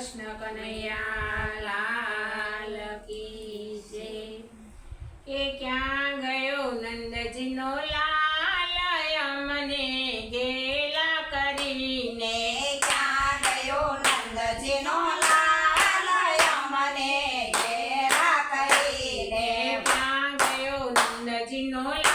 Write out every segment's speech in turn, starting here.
કૃષ્ણ કનૈયા છે કે ક્યાં ગયો નંદજીનો લાલ ગેલા કરીને? ક્યાં ગયો નંદજીનો લાલ મને ગેલા કરીને? ક્યાં ગયો નંદજીનો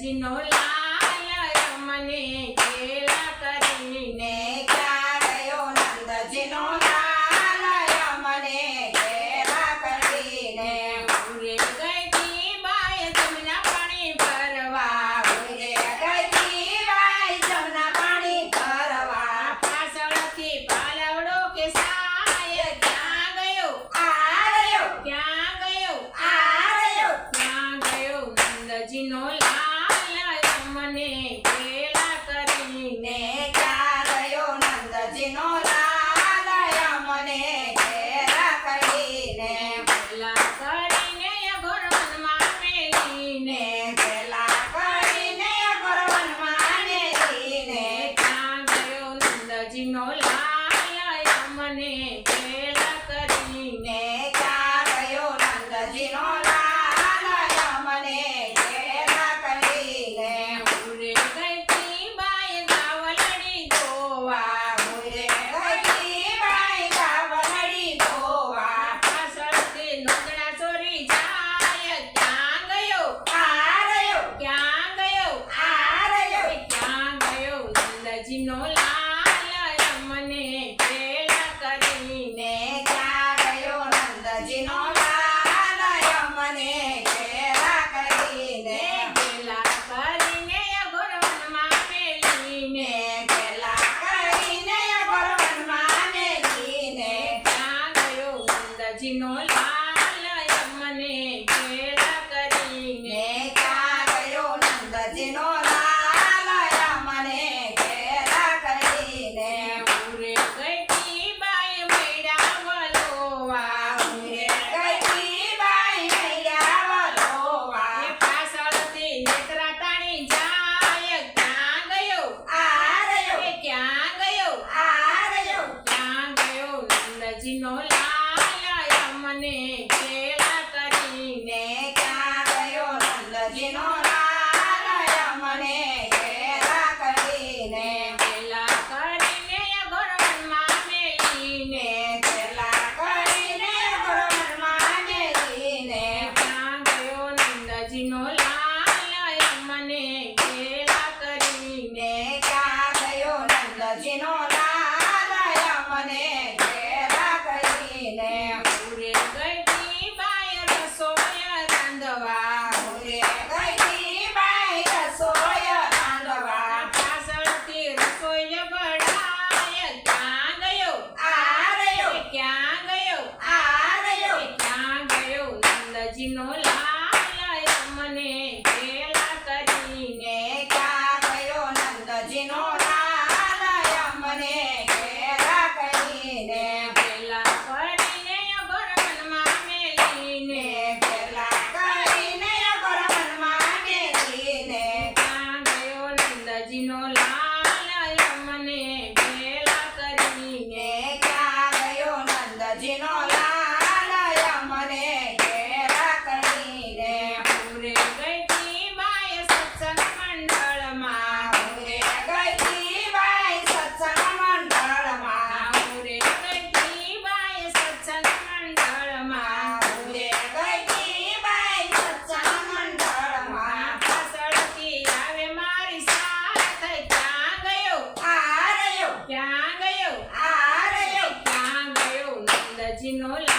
Imagine no ಮಗನೇ si no, being on. I'm my money. no,